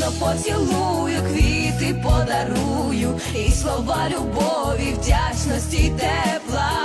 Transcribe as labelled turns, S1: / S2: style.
S1: ніжно поцілую, квіти подарую, і слова любові, вдячності тепла.